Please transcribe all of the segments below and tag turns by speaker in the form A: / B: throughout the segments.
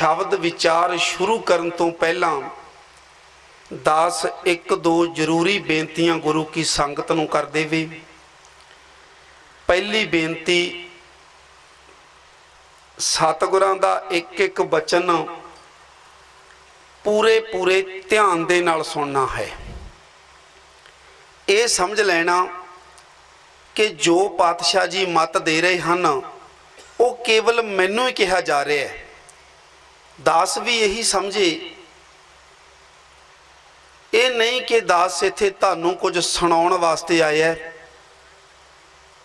A: ਸ਼ਬਦ ਵਿਚਾਰ ਸ਼ੁਰੂ ਕਰਨ ਤੋਂ ਪਹਿਲਾਂ ਦਾਸ ਇੱਕ ਦੋ ਜ਼ਰੂਰੀ ਬੇਨਤੀਆਂ ਗੁਰੂ ਕੀ ਸੰਗਤ ਨੂੰ ਕਰ ਦੇਵੇ। ਪਹਿਲੀ ਬੇਨਤੀ, ਸਤਿਗੁਰਾਂ ਦਾ ਇੱਕ ਇੱਕ ਬਚਨ ਪੂਰੇ ਪੂਰੇ ਧਿਆਨ ਦੇ ਨਾਲ ਸੁਣਨਾ ਹੈ। ਇਹ ਸਮਝ ਲੈਣਾ ਕਿ ਜੋ ਪਾਤਸ਼ਾਹ ਜੀ ਮਤ ਦੇ ਰਹੇ ਹਨ, ਉਹ ਕੇਵਲ ਮੈਨੂੰ ਹੀ ਕਿਹਾ ਜਾ ਰਿਹਾ ਹੈ। ਦਾਸ ਵੀ ਇਹੀ ਸਮਝੇ ਇਹ ਨਹੀਂ ਕਿ ਦਾਸ ਇੱਥੇ ਤੁਹਾਨੂੰ ਕੁਝ ਸੁਣਾਉਣ ਵਾਸਤੇ ਆਇਆ ਹੈ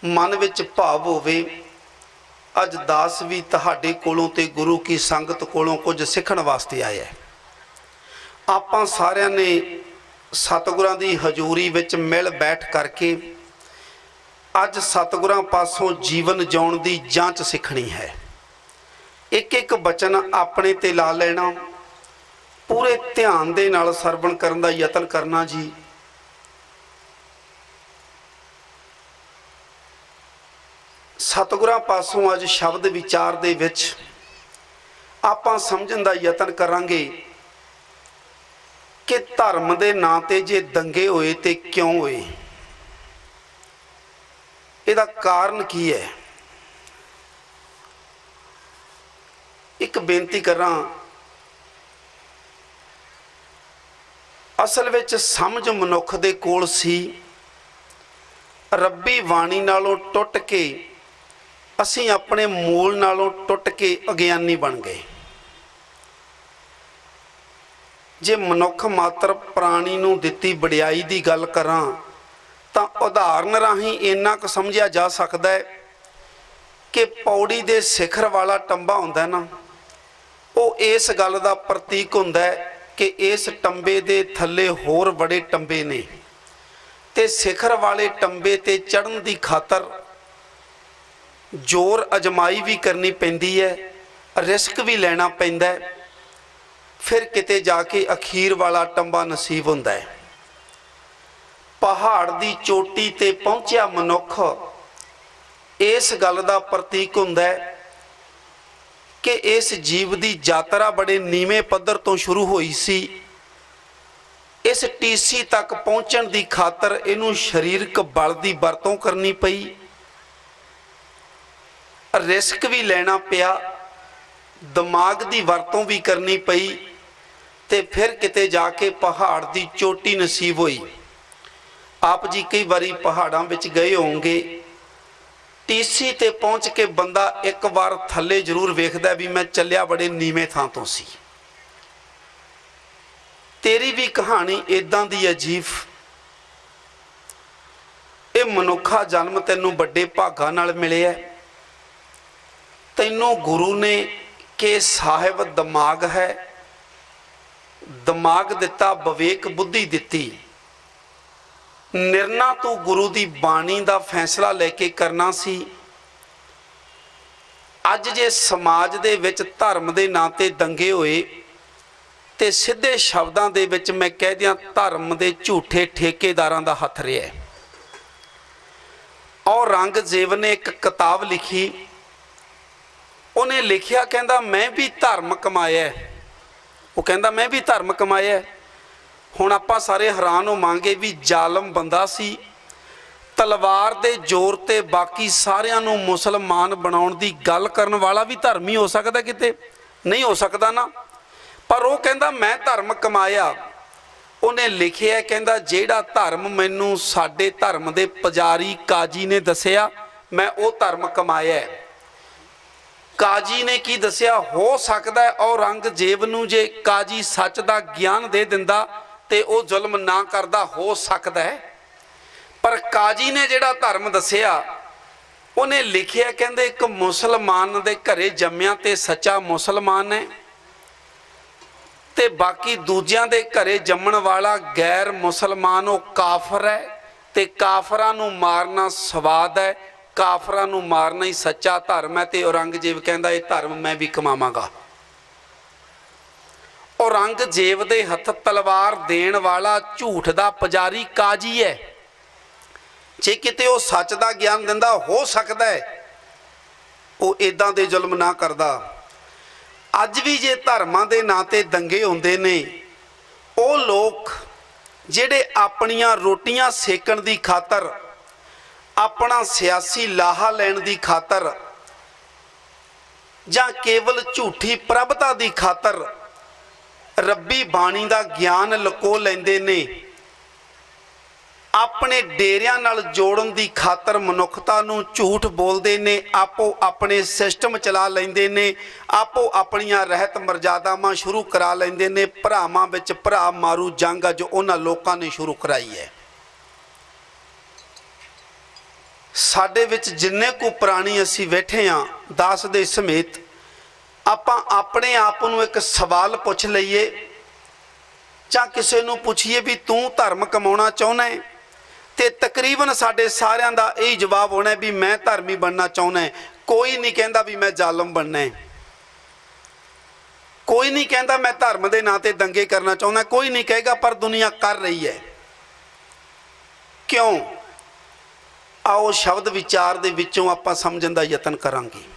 A: ਮਨ ਵਿੱਚ ਭਾਵ ਹੋਵੇ ਅੱਜ ਦਾਸ ਵੀ ਤੁਹਾਡੇ ਕੋਲੋਂ ਤੇ ਗੁਰੂ ਕੀ ਸੰਗਤ ਕੋਲੋਂ ਕੁਝ ਸਿੱਖਣ ਵਾਸਤੇ ਆਇਆ ਹੈ ਆਪਾਂ ਸਾਰਿਆਂ ਨੇ ਸਤਿਗੁਰਾਂ ਦੀ ਹਜ਼ੂਰੀ ਵਿੱਚ ਮਿਲ ਬੈਠ ਕਰਕੇ ਅੱਜ ਸਤਿਗੁਰਾਂ ਪਾਸੋਂ ਜੀਵਨ ਜਿਉਣ ਦੀ ਜਾਂਚ ਸਿੱਖਣੀ ਹੈ ਇੱਕ ਇੱਕ ਬਚਨ ਆਪਣੇ ਤੇ ਲਾ ਲੈਣਾ। ਪੂਰੇ ਧਿਆਨ ਦੇ ਨਾਲ ਸਰਵਣ ਕਰਨ ਦਾ ਯਤਨ ਕਰਨਾ ਜੀ। ਸਤਿਗੁਰਾਂ ਪਾਸੋਂ ਅੱਜ ਸ਼ਬਦ ਵਿਚਾਰ ਦੇ ਵਿੱਚ ਆਪਾਂ ਸਮਝਣ ਦਾ ਯਤਨ ਕਰਾਂਗੇ ਕਿ ਧਰਮ ਦੇ ਨਾਂ ਤੇ ਜੇ ਦੰਗੇ ਹੋਏ ਤੇ ਕਿਉਂ ਹੋਏ? ਇਹਦਾ ਕਾਰਨ ਕੀ ਹੈ? ਇੱਕ ਬੇਨਤੀ ਕਰਾਂ। ਅਸਲ ਵਿੱਚ ਸਮਝ ਮਨੁੱਖ ਦੇ ਕੋਲ ਸੀ। ਰੱਬੀ ਬਾਣੀ ਨਾਲੋਂ ਟੁੱਟ ਕੇ ਅਸੀਂ ਆਪਣੇ ਮੂਲ ਨਾਲੋਂ ਟੁੱਟ ਕੇ ਅਗਿਆਨੀ ਬਣ ਗਏ। ਜੇ ਮਨੁੱਖ ਮਾਤਰ ਪ੍ਰਾਣੀ ਨੂੰ ਦਿੱਤੀ ਵਡਿਆਈ ਦੀ ਗੱਲ ਕਰਾਂ, ਤਾਂ ਉਦਾਹਰਨ ਰਾਹੀਂ ਇੰਨਾ ਕੁ ਸਮਝਿਆ ਜਾ ਸਕਦਾ ਹੈ ਕਿ ਪੌੜੀ ਦੇ ਸਿਖਰ ਵਾਲਾ ਟੰਬਾ ਹੁੰਦਾ ਨਾ ਉਹ ਇਸ ਗੱਲ ਦਾ ਪ੍ਰਤੀਕ ਹੁੰਦਾ ਹੈ ਕਿ ਇਸ ਟੰਬੇ ਦੇ ਥੱਲੇ ਹੋਰ ਬੜੇ ਟੰਬੇ ਨੇ। ਤੇ ਸਿਖਰ ਵਾਲੇ ਟੰਬੇ ਤੇ ਚੜਨ ਦੀ ਖਾਤਰ ਜ਼ੋਰ ਅਜਮਾਈ ਵੀ ਕਰਨੀ ਪੈਂਦੀ ਹੈ, ਰਿਸਕ ਵੀ ਲੈਣਾ ਪੈਂਦਾ ਹੈ। ਫਿਰ ਕਿਤੇ ਜਾ ਕੇ ਅਖੀਰ ਵਾਲਾ ਟੰਬਾ ਨਸੀਬ ਹੁੰਦਾ ਹੈ। ਪਹਾੜ ਦੀ ਚੋਟੀ ਤੇ ਪਹੁੰਚਿਆ ਮਨੁੱਖ, ਇਸ ਗੱਲ ਦਾ ਪ੍ਰਤੀਕ ਹੁੰਦਾ ਹੈ ਕਿ ਇਸ ਜੀਵ ਦੀ ਯਾਤਰਾ ਬੜੇ ਨੀਵੇਂ ਪੱਧਰ ਤੋਂ ਸ਼ੁਰੂ ਹੋਈ ਸੀ। ਇਸ ਟੀਸੀ ਤੱਕ ਪਹੁੰਚਣ ਦੀ ਖਾਤਰ ਇਹਨੂੰ ਸਰੀਰਕ ਬਲ ਦੀ ਵਰਤੋਂ ਕਰਨੀ ਪਈ। ਰਿਸਕ ਵੀ ਲੈਣਾ ਪਿਆ, ਦਿਮਾਗ ਦੀ ਵਰਤੋਂ ਵੀ ਕਰਨੀ ਪਈ ਤੇ ਫਿਰ ਕਿਤੇ ਜਾ ਕੇ ਪਹਾੜ ਦੀ ਚੋਟੀ ਨਸੀਬ ਹੋਈ। ਆਪ ਜੀ ਕਈ ਵਾਰੀ ਪਹਾੜਾਂ ਵਿੱਚ ਗਏ ਹੋਵੋਗੇ। ਟੀਸੀ ਤੇ ਪਹੁੰਚ ਕੇ ਬੰਦਾ ਇੱਕ ਵਾਰ ਥੱਲੇ ਜ਼ਰੂਰ ਵੇਖਦਾ ਵੀ ਮੈਂ ਚੱਲਿਆ ਬੜੇ ਨੀਵੇਂ ਥਾਂ ਤੋਂ ਸੀ। ਤੇਰੀ ਵੀ ਕਹਾਣੀ ਇਦਾਂ ਦੀ ਅਜੀਬ ਇਹ ਮਨੁੱਖਾ ਜਨਮ ਤੈਨੂੰ ਵੱਡੇ ਭਾਗਾਂ ਨਾਲ ਮਿਲਿਆ ਤੈਨੂੰ ਗੁਰੂ ਨੇ ਕਿ ਸਾਹਿਬ ਦਿਮਾਗ ਹੈ। ਦਿਮਾਗ ਦਿੱਤਾ, ਵਿਵੇਕ ਬੁੱਧੀ ਦਿੱਤੀ। ਨਿਰਣਾ ਤੂੰ ਗੁਰੂ ਦੀ ਬਾਣੀ ਦਾ ਫੈਸਲਾ ਲੈ ਕੇ ਕਰਨਾ ਸੀ। ਅੱਜ ਜੇ ਸਮਾਜ ਦੇ ਵਿੱਚ ਧਰਮ ਦੇ ਨਾਂ ਤੇ ਦੰਗੇ ਹੋਏ ਤੇ ਸਿੱਧੇ ਸ਼ਬਦਾਂ ਦੇ ਵਿੱਚ ਮੈਂ ਕਹਿ ਦਿਆਂ ਧਰਮ ਦੇ ਝੂਠੇ ਠੇਕੇਦਾਰਾਂ ਦਾ ਹੱਥ ਰਿਹਾ ਹੈ। ਔਰੰਗਜ਼ੇਬ ਨੇ ਇੱਕ ਕਿਤਾਬ ਲਿਖੀ। ਉਹਨੇ ਲਿਖਿਆ ਕਹਿੰਦਾ, ਮੈਂ ਵੀ ਧਰਮ ਕਮਾਇਆ ਉਹ ਕਹਿੰਦਾ, ਮੈਂ ਵੀ ਧਰਮ ਕਮਾਇਆ ਹੁਣ ਆਪਾਂ ਸਾਰੇ ਹੈਰਾਨ ਹੋਵਾਂਗੇ ਵੀ ਜ਼ਾਲਮ ਬੰਦਾ ਸੀ। ਤਲਵਾਰ ਦੇ ਜ਼ੋਰ ਤੇ ਬਾਕੀ ਸਾਰਿਆਂ ਨੂੰ ਮੁਸਲਮਾਨ ਬਣਾਉਣ ਦੀ ਗੱਲ ਕਰਨ ਵਾਲਾ ਵੀ ਧਰਮੀ ਹੋ ਸਕਦਾ ਕਿਤੇ? ਨਹੀਂ ਹੋ ਸਕਦਾ ਨਾ। ਪਰ ਉਹ ਕਹਿੰਦਾ, ਮੈਂ ਧਰਮ ਕਮਾਇਆ। ਉਹਨੇ ਲਿਖਿਆ, ਕਹਿੰਦਾ, ਜਿਹੜਾ ਧਰਮ ਮੈਨੂੰ ਸਾਡੇ ਧਰਮ ਦੇ ਪੁਜਾਰੀ ਕਾਜੀ ਨੇ ਦੱਸਿਆ, ਮੈਂ ਉਹ ਧਰਮ ਕਮਾਇਆ ਕਾਜੀ ਨੇ ਕੀ ਦੱਸਿਆ? ਹੋ ਸਕਦਾ ਔਰੰਗਜ਼ੇਬ ਨੂੰ ਜੇ ਕਾਜੀ ਸੱਚ ਦਾ ਗਿਆਨ ਦੇ ਦਿੰਦਾ ਤੇ ਉਹ ਜ਼ੁਲਮ ਨਾ ਕਰਦਾ, ਹੋ ਸਕਦਾ ਹੈ। ਪਰ ਕਾਜੀ ਨੇ ਜਿਹੜਾ ਧਰਮ ਦੱਸਿਆ, ਉਹਨੇ ਲਿਖਿਆ, ਕਹਿੰਦੇ ਇੱਕ ਮੁਸਲਮਾਨ ਦੇ ਘਰੇ ਜੰਮਿਆ ਤੇ ਸੱਚਾ ਮੁਸਲਮਾਨ ਹੈ ਤੇ ਬਾਕੀ ਦੂਜਿਆਂ ਦੇ ਘਰੇ ਜੰਮਣ ਵਾਲਾ ਗੈਰ ਮੁਸਲਮਾਨ, ਉਹ ਕਾਫਰ ਹੈ ਤੇ ਕਾਫਰਾਂ ਨੂੰ ਮਾਰਨਾ ਸਵਾਦ ਹੈ, ਕਾਫਰਾਂ ਨੂੰ ਮਾਰਨਾ ਹੀ ਸੱਚਾ ਧਰਮ ਹੈ ਤੇ ਔਰੰਗਜ਼ੇਬ ਕਹਿੰਦਾ, ਇਹ ਧਰਮ ਮੈਂ ਵੀ ਕਮਾਵਾਂਗਾ। ਔਰੰਗਜ਼ੇਬ ਦੇ ਹੱਥ ਤਲਵਾਰ ਦੇਣ ਵਾਲਾ ਝੂਠ ਦਾ ਪੁਜਾਰੀ ਕਾਜੀ ਹੈ। ਜੇ ਕਿਤੇ ਉਹ ਸੱਚ ਦਾ ਗਿਆਨ ਦਿੰਦਾ, ਹੋ ਸਕਦਾ ਹੈ। ਉਹ ਇਦਾਂ ਦੇ ਜ਼ੁਲਮ ਨਾ ਕਰਦਾ। ਅੱਜ ਵੀ ਜੇ ਧਰਮਾਂ ਦੇ ਨਾਂ ਤੇ ਦੰਗੇ ਹੁੰਦੇ ਨੇ, ਉਹ ਲੋਕ ਜਿਹੜੇ ਆਪਣੀਆਂ ਰੋਟੀਆਂ ਸੇਕਣ ਦੀ ਖਾਤਰ, ਆਪਣਾ ਸਿਆਸੀ ਲਾਹਾ ਲੈਣ ਦੀ ਖਾਤਰ ਜਾਂ ਕੇਵਲ ਝੂਠੀ ਪ੍ਰਭਤਾ ਦੀ ਖਾਤਰ ਰੱਬੀ ਬਾਣੀ ਦਾ ਗਿਆਨ ਲਕੋ ਲੈਂਦੇ ਨੇ। ਆਪਣੇ ਡੇਰਿਆਂ ਨਾਲ ਜੋੜਨ ਦੀ ਖਾਤਰ ਮਨੁੱਖਤਾ ਨੂੰ ਝੂਠ ਬੋਲਦੇ ਨੇ, ਆਪੋ ਆਪਣੇ ਸਿਸਟਮ ਚਲਾ ਲੈਂਦੇ ਨੇ, ਆਪੋ ਆਪਣੀਆਂ ਰਹਿਤ ਮਰਜ਼ਾਦਾਵਾਂ ਸ਼ੁਰੂ ਕਰਾ ਲੈਂਦੇ ਨੇ। ਭਰਾਵਾਂ ਵਿੱਚ ਭਰਾ ਮਾਰੂ ਜੰਗ ਜੋ ਉਹਨਾਂ ਲੋਕਾਂ ਨੇ ਸ਼ੁਰੂ ਕਰਾਈ ਹੈ। ਸਾਡੇ ਵਿੱਚ ਜਿੰਨੇ ਕੁ ਪ੍ਰਾਣੀ ਅਸੀਂ ਬੈਠੇ ਆਂ ਦਾਸ ਦੇ ਸਮੇਤ ਆਪਾਂ ਆਪਣੇ ਆਪ ਨੂੰ ਇੱਕ ਸਵਾਲ ਪੁੱਛ ਲਈਏ ਜਾਂ ਕਿਸੇ ਨੂੰ ਪੁੱਛੀਏ ਵੀ ਤੂੰ ਧਰਮ ਕਮਾਉਣਾ ਚਾਹੁੰਦਾ ਹੈ? ਤੇ ਤਕਰੀਬਨ ਸਾਡੇ ਸਾਰਿਆਂ ਦਾ ਇਹ ਜਵਾਬ ਹੋਣਾ ਵੀ ਮੈਂ ਧਰਮੀ ਬਣਨਾ ਚਾਹੁੰਦਾ ਕੋਈ ਨਹੀਂ ਕਹਿੰਦਾ ਵੀ ਮੈਂ ਜ਼ਾਲਮ ਬਣਨਾ ਹੈ। ਕੋਈ ਨਹੀਂ ਕਹਿੰਦਾ ਮੈਂ ਧਰਮ ਦੇ ਨਾਂ ਤੇ ਦੰਗੇ ਕਰਨਾ ਚਾਹੁੰਦਾ। ਕੋਈ ਨਹੀਂ ਕਹੇਗਾ, ਪਰ ਦੁਨੀਆ ਕਰ ਰਹੀ ਹੈ। ਕਿਉਂ? ਆਓ ਸ਼ਬਦ ਵਿਚਾਰ ਦੇ ਵਿੱਚੋਂ ਆਪਾਂ ਸਮਝਣ ਦਾ ਯਤਨ ਕਰਾਂਗੇ।